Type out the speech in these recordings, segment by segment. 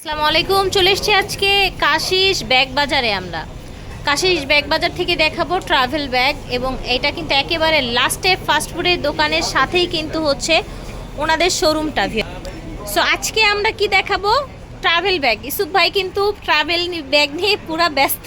আসসালামু আলাইকুম, চলে এসছি আজকে কাশিস ব্যাগ বাজারে আমরা। কাশিস ব্যাগ বাজার থেকে দেখাবো ট্রাভেল ব্যাগ এবং এটা কিন্তু একেবারে লাস্টে ফাস্টফুডের দোকানের সাথেই কিন্তু হচ্ছে ওনাদের শোরুমটা ভিউ সো আজকে আমরা কি দেখাবো? Travel bag. ইসুফ ভাই কিন্তু ট্রাভেল ব্যাগ নিয়ে পুরা ব্যস্ত।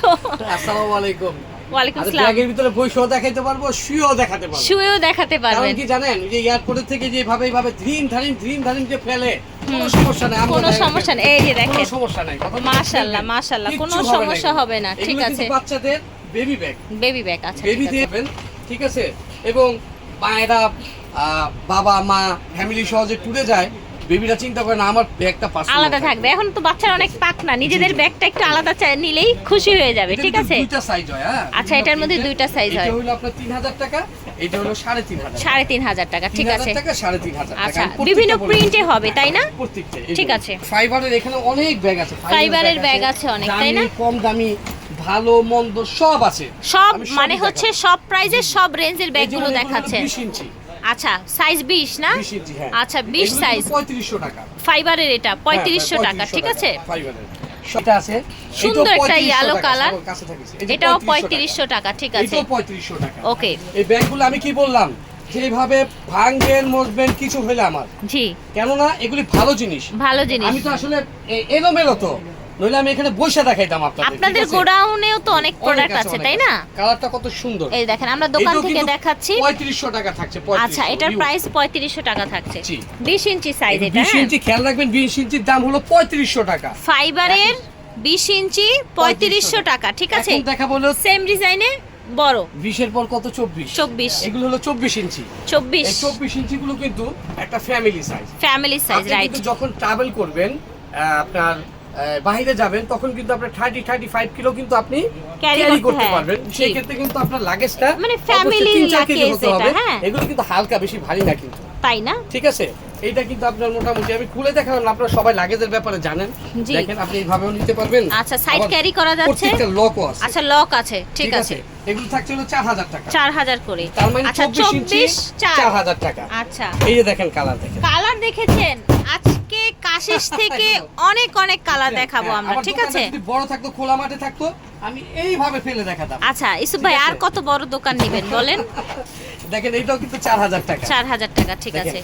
আসসালামু আলাইকুম। ওয়ালাইকুম আসসালাম। ব্যাগের ভিতরে বইসও দেখাইতে পারব শুয়েও দেখাতে পারব। শুয়েও দেখাতে কারণ কি জানেন যে এয়ারপোর্টের থেকে যেভাবে এইভাবে ধ্রিম ধারিম ধ্রিম ধারিম যে ফেলে কোনো সমস্যা নেই কোনো সমস্যা নেই। এই যে কোনো সমস্যা নাই মাশাআল্লাহ, মাশাআল্লাহ, কোনো সমস্যা হবে না, ঠিক আছে। বাচ্চাদের বেবি ব্যাগ বেবি ব্যাগ আছে। বেবি দেবেন ঠিক আছে? এবং মায়েরা বাবা মা ফ্যামিলি সহজে ট্যুরে যায় বেবিরা চিন্তা করে না আমার ব্যাগটা পাস আলাদা থাকবে। এখন তো বাচ্চারা অনেক পাক না নিজেদের। ব্যাগটা একটু আলাদা চাই নিলেই খুশি হয়ে যাবে ঠিক আছে? দুইটা সাইজ হয় হ্যাঁ? আচ্ছা, এটার মধ্যে দুইটা size হয়। এটা হলো আপনার 3000 টাকা এটা হলো 3500 সাড়ে তিন হাজার টাকা ঠিক আছে? টাকা সাড়ে তিন হাজার টাকা। আচ্ছা বিভিন্ন প্রিন্টে হবে তাই না? প্রত্যেকটা ঠিক আছে। ফাইবারের এখানে অনেক ব্যাগ আছে ফাইবারের ব্যাগ আছে। অনেক, তাই না? কম দামি ভালো মন্দ সব আছে। সব মানে হচ্ছে সব প্রাইজের সব রেঞ্জের ব্যাগগুলো দেখাচ্ছেন 20 ইঞ্চি। আচ্ছা সাইজ বিশ না? 20 ইঞ্চি হ্যাঁ। আচ্ছা বিশ এগুলো সাইজ 3500 টাকা। ফাইবারের এটা পঁয়ত্রিশশো হ্যাঁ, টাকা ঠিক আছে? ফাইবারের সেটা আছে সুন্দর একটা 3500। এই যে এটাও 3500 টাকা। পঁয়ত্রিশশো টাকা ঠিক আছে। এটাও 3500 টাকা। ওকে। এই ব্যাগগুলো আমি কি বললাম? যেভাবে ভাঙবেন মজবেন কিছু হইলে আমার। জি। কেননা এগুলি ভালো জিনিস। ভালো জিনিস। আমি তো আসলে এলোমেলো তো। নইলে আমি এখানে বসে দেখাইতাম আপনাদের আপনাদের গোডাউনেও তো অনেক প্রোডাক্ট আছে তাই না? কালারটা কত সুন্দর। এই দেখেন আমরা দোকান থেকে দেখাচ্ছি। 3500 টাকা থাকছে আচ্ছা এটার প্রাইস পঁয়ত্রিশশো টাকা থাকছে। জি। বিশ ইঞ্চি সাইজ এটা 20 হ্যাঁ ইঞ্চি খেয়াল রাখবেন 20 ইঞ্চির দাম হলো 3500 টাকা। ফাইবারের বিশ ইঞ্চি পঁয়ত্রিশশো টাকা। ঠিক আছে? এখন দেখা বলো সেম ডিজাইনে বড়। 20 এর পর কত? 24 চব্বিশ। এগুলো হলো 24 ইঞ্চি। চব্বিশ। এই 24 ইঞ্চি গুলো কিন্তু একটা family size family size right যখন ট্রাভেল করবেন আপনার বাইরে যাবেন তখন কিন্তু আপনার থার্টি থার্টি ফাইভ কিলো কিন্তু আপনি ক্যারি করতে- হ্যাঁ, পারবেন। সেই ক্ষেত্রে কিন্তু আপনার লাগেজটা মানে চার হতে হবে। হ্যাঁ। এগুলো কিন্তু হালকা বেশি ভারী না কিন্তু। তাই না? ঠিক আছে? এইটা কিন্তু আপনার মোটামুটি আমি খুলে দেখালাম আপনারা সবাই লাগেজের ব্যাপারে জানেন। দেখেন আপনি এইভাবেও নিতে পারবেন। আচ্ছা, আবার carry করা যাচ্ছে? প্রত্যেকটা লকও আছে। আচ্ছা লক আছে ঠিক আছে। এগুলো থাকছে হলো চার হাজার টাকা। চার হাজার করে। তার মানে আচ্ছা চব্বিশ ইঞ্চি চব্বিশ চার। চার হাজার টাকা। আচ্ছা। এই যে দেখেন কালার দেখেন। কালার দেখেছেন? আজকে কাশিস থেকে অনেক অনেক কালার দেখাবো হ্যাঁ, আমরা ঠিক আছে? যদি বড় থাকতো খোলা মাঠে থাকতো আমি এইভাবে ফেলে দেখাতাম। আচ্ছা ইসুফ ভাই আর কত বড় দোকান নেবেন বলেন? দেখেন এইটাও কিন্তু চার হাজার টাকা। চার হাজার টাকা ঠিক আছে।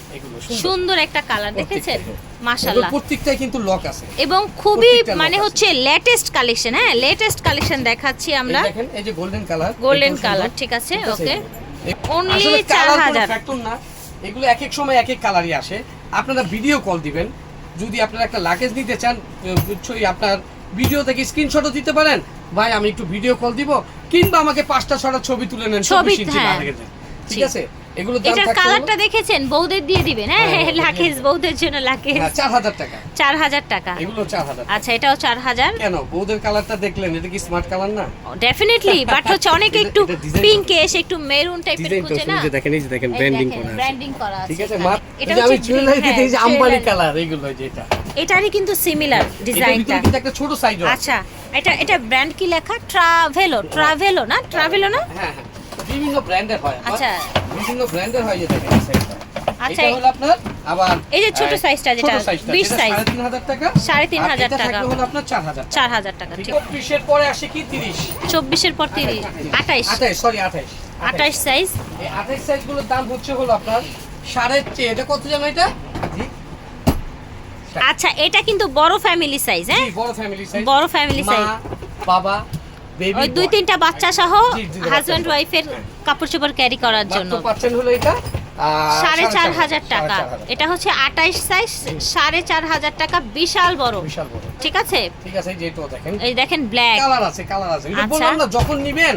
সুন্দর। একটা কালার দেখেছেন। মাশাল্লাহ প্রত্যেকটাই কিন্তু লক আছে। এবং খুবই মানে হচ্ছে লেটেস্ট কালেকশন হ্যাঁ? লেটেস্ট কালেকশন দেখাচ্ছি আমরা। দেখেন এই যে গোল্ডেন কালার গোল্ডেন কালার ঠিক আছে ওকে আসলে 4000 ফ্যাক্টর না। এগুলো এক এক সময় এক এক কালারই আসে। আপনারা ভিডিও কল দিবেন। যদি আপনারা একটা লাগেজ নিতে চান আপনার ভিডিও থেকে স্ক্রিনশটও দিতে পারেন। ভাই আমি একটু ভিডিও কল দিব কিংবা আমাকে পাঁচটা ছটা ছবি তুলে নেন ছবি, 24 ইঞ্চি হ্যাঁ। ঠিক। আছে? এগুলো দাম এটার থাকছে কালারটা দেখেছেন? বৌদের দিয়ে দিবেন হ্যাঁ? হ্যাঁ, লাকেজ বৌদের জন্য লাকেজ। টাকা। এগুলো আচ্ছা এটাও চার হাজার। কেন? বৌদের কালারটা দেখলেন? এটা কি স্মার্ট কালার না? ডেফিনেটলি বাট হচ্ছে অনেকে একটু design- পিঙ্কেশ একটু মেরুন টাইপের খুঁজে না? দেখেন এই যে দেখেন ব্র্যান্ডিং করা ব্র্যান্ডিং করা আছে ঠিক আছে এটা আমি হ্যাঁ, দিতে আম্বানি jewelry। কালার এইগুলো যেটা এটারই কিন্তু সিমিলার ডিজাইনটা কিন্তু একটা ছোট সাইজ আচ্ছা এটা এটা ব্র্যান্ড কি লেখা? ট্রাভেলো ট্রাভেলো না? ট্রাভেলো না? হ্যাঁ হ্যাঁ। বিভিন্ন ব্র্যান্ডের হয় আচ্ছা। বিভিন্ন ব্র্যান্ডের হয় যে দেখেন এই সাইজটা আচ্ছা, এটা হলো আপনার আবার এই যে ছোট সাইজটা যেটা, 20 সাইজ। 3500 টাকা সাড়ে তিন আর হাজার এটা টাকা। থাকবে হলো আপনার 4000 টাকা। চার হাজার টাকা ঠিক। ঠিক 30 এর পরে আসে কি? 30 চব্বিশের পর তিরিশ। আঠাইশ 28 সরি 28 আঠাইশ সাইজ এই 28 সাইজগুলোর দাম হচ্ছে হলো আপনার সাড়ে চে- এটা কত জানো এটা? আচ্ছা এটা কিন্তু বড় ফ্যামিলি সাইজ হ্যাঁ? বড় ফ্যামিলি সাইজ বড় size। বাবা বেবি ওই দুই তিনটা বাচ্চা সহ হাজব্যান্ড ওয়াইফের। কাপড় চোপড় ক্যারি করার জন্য। পাচ্ছেন হলো এটা? সাড়ে চার হাজার টাকা। এটা হচ্ছে আঠাইশ সাইজ সাড়ে চার হাজার টাকা বিশাল বড়। বিশাল বড়। ঠিক আছে? ঠিক আছে এই দেখেন। এই দেখেন ব্ল্যাক কালার আছে কালার আছে। আচ্ছা। বললাম না যখন নিবেন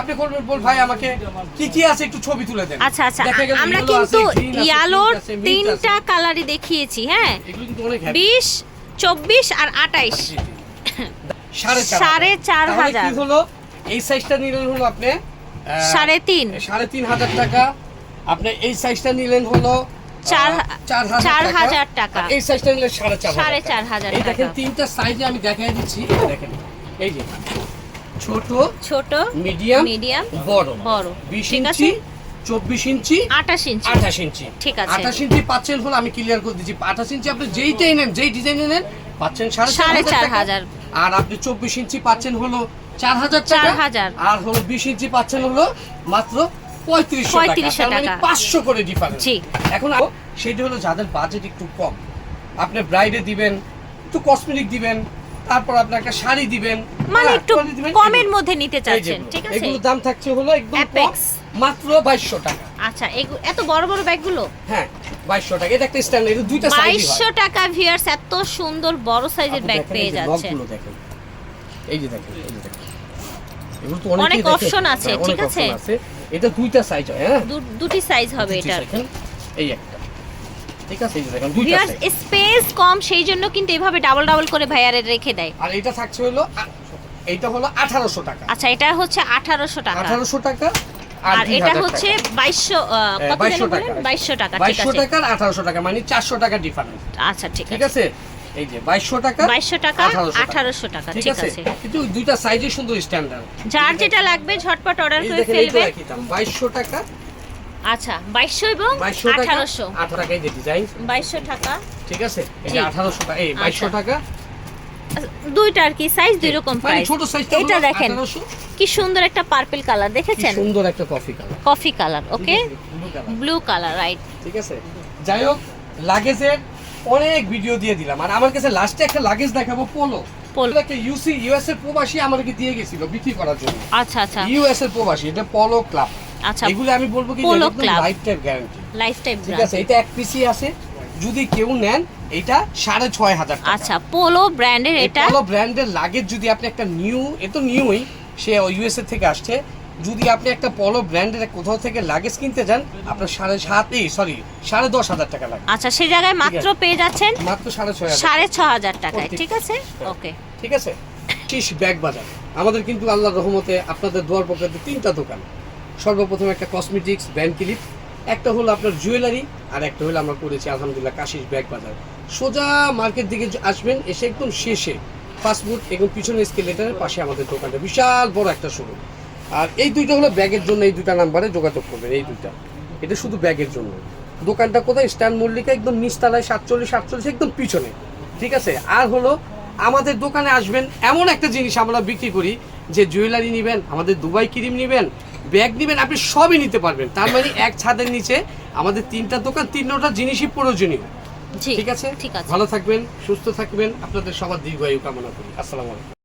আপনি করবেন বল ভাই আমাকে কি কি আছে একটু ছবি তুলে দেন। আচ্ছা আচ্ছা আমরা কিন্তু ইয়ালোর তিনটা কালারই দেখিয়েছি হ্যাঁ। বিশ চব্বিশ আর আঠাইশ। সাড়ে চার সাড়ে চার হাজার। কি হলো? এই সাইজটা নিলেন হলো আপনি সাড়ে তিন। সাড়ে তিন হাজার টাকা। আপনি এই সাইজটা নিলেন হলো চার হাজার টাকা। এই সাইজটা নিলে সাড়ে চার সাড়ে হাজার চার হাজার এই দেখেন। তিনটা সাইজে আমি দেখাই দিচ্ছি। এই দেখেন এই যে ছোট ছোট মিডিয়াম মিডিয়াম বড়। বড়। বিশ ইঞ্চি চব্বিশ ইঞ্চি আঠাশ ইঞ্চি। আঠাশ ইঞ্চি। ঠিক আছে। আঠাশ ইঞ্চি পাচ্ছেন হলো আমি ক্লিয়ার করে দিচ্ছি। আঠাশ ইঞ্চি আপনি যেইটাই নেন যেই ডিজাইনে নেন পাচ্ছেন সাড়ে সাড়ে চার হাজার। আর আপনি চব্বিশ ইঞ্চি পাচ্ছেন হলো চার হাজার চার হাজার। আর হলো বিশ ইঞ্চি পাচ্ছেন হলো মাত্র পঁয়ত্রিশশো টাকা। মানে। পাঁচশো করে ডিফারেন্স এখন সেটা হলো যাদের বাজেট একটু কম। আপনি ব্রাইডে দিবেন একটু কসমেটিক দিবেন তারপর আপনি একটা শাড়ি দিবেন মানে হ্যাঁ, একটু কমের মধ্যে নিতে এই চাচ্ছেন ঠিক আছে? এগুলোর দাম থাকছে হলো একদম মাত্র বাইশশো টাকা। আচ্ছা এত বড় বড় ব্যাগগুলো? হ্যাঁ বাইশশো টাকা। এটা একটা স্ট্যান্ডার্ড এটা দুইটা সাইজ বাইশশো টাকা ভিয়ার্স এত সুন্দর বড় সাইজের ব্যাগ পেয়ে যাচ্ছে দেখেন। এই যে দেখেন এই যে দেখেন। এগুলো তো অনেক option আছে, হ্যাঁ, ঠিক আছে? এটা দুইটা সাইজ হয় হ্যাঁ? দুটি সাইজ হবে এটার। দেখেন, এই একটা। ঠিক আছে এই যে দেখেন দুইটা সাইজ স্পেস কম সেই জন্য কিন্তু এভাবে ডাবল ডাবল করে ভাইয়ারে রেখে দেয়। আর এটা থাকছে হলো এইটা হলো আঠারোশো টাকা। আচ্ছা এটা হচ্ছে আঠারোশো টাকা। আঠারোশো টাকা আর এটা হচ্ছে টাকা। বাইশশো হ্যাঁ, কত বলেন? টাকা। বাইশশো টাকা ঠিক বাইশশো আছে। টাকা মানে চারশো টাকা ডিফারেন্স আচ্ছা ঠিক ঠিক আছে। এই যে বাইশশো টাকা বাইশশো টাকা 1800 টাকা। ঠিক আছে? কিন্তু দুইটা সাইজে সুন্দর স্ট্যান্ডার্ড যার যেটা লাগবে ঝটপট অর্ডার করে ফেলবেন। একই দাম। বাইশশো টাকা। আচ্ছা বাইশশো এবং বাইশশো টাকা আঠারোশো। আঠারো টাকা এই যে ডিজাইন বাইশশো টাকা। ঠিক আছে? এই জি। যে আঠারোশো টাকা এই বাইশশো আচ্ছা। টাকা। দুইটা আর কি সাইজ দুই রকম মানে প্রাইস এটা দেখেন কি সুন্দর একটা পার্পল কালার দেখেছেন? সুন্দর একটা coffee colour coffee colour okay blue colour right ঠিক আছে? যাই হোক লাগেজের অনেক ভিডিও দিয়ে দিলাম। আর আমার কাছে লাস্টে একটা লাগেজ দেখাবো পোলো। একটা ইউসি ইউএস এর প্রবাসী আমাকে দিয়ে গেছিল বিক্রি করার জন্য। আচ্ছা আচ্ছা। ইউএস এর প্রবাসী এটা পলো ক্লাব আচ্ছা এগুলো আমি বলব কি। Lifetime guarantee lifetime ঠিক আছে এটা এক পিসি আছে। যদি কেউ নেন এটা সাড়ে ছয় হাজার টাকা। আচ্ছা পোলো ব্র্যান্ডের এটা? পলো ব্র্যান্ডের লাগেজ যদি আপনি একটা নিউ এ তো নিউই সে ইউএসএ থেকে আসছে। যদি আপনি একটা পলো ব্র্যান্ডের কোথাও থেকে লাগেজ কিনতে যান আপনার সাড়ে সাত এই সরি সাড়ে দশ হাজার টাকা লাগবে। আচ্ছা সেই জায়গায় মাত্র পেয়ে যাচ্ছেন মাত্র সাড়ে ছয় সাড়ে ছ হাজার টাকায় ঠিক আছে? ওকে ঠিক আছে? শীষ ব্যাগ বাজার। আমাদের কিন্তু আল্লাহর রহমতে আপনাদের দোয়ার পক্ষে তিনটা দোকান। সর্বপ্রথম একটা কসমেটিক্স ব্যান্ড ক্লিপ একটা হলো আপনার জুয়েলারি আর একটা হলো আমরা করেছি আলহামদুলিল্লাহ কাশিস ব্যাগ বাজার। সোজা মার্কেট দিকে আসবেন, এসে একদম শেষে ফাস্টফুড এবং পিছনে স্কেলেটারের পাশে আমাদের দোকানটা। বিশাল বড় একটা শোরুম আর এই দুইটা হলো ব্যাগের জন্য এই দুইটা নাম্বারে যোগাযোগ করবেন, এই দুইটা। এটা শুধু ব্যাগের জন্য। দোকানটা কোথায়? স্ট্যান্ড মল্লিকা একদম নিচতলায় সাতচল্লিশ সাতচল্লিশ একদম পিছনে। ঠিক আছে? আর হলো আমাদের দোকানে আসবেন এমন একটা জিনিস আমরা বিক্রি করি যে জুয়েলারি নেবেন, আমাদের দুবাই ক্রিম নেবেন, ব্যাগ নেবেন, আপনি সবই নিতে পারবেন। তার মানে এক ছাদের নিচে আমাদের তিনটা দোকান তিনটা জিনিসই প্রয়োজনীয়। ঠিক আছে। ভালো থাকবেন সুস্থ থাকবেন। আপনাদের সবার দীর্ঘায়ু কামনা করি। আসসালামু আলাইকুম।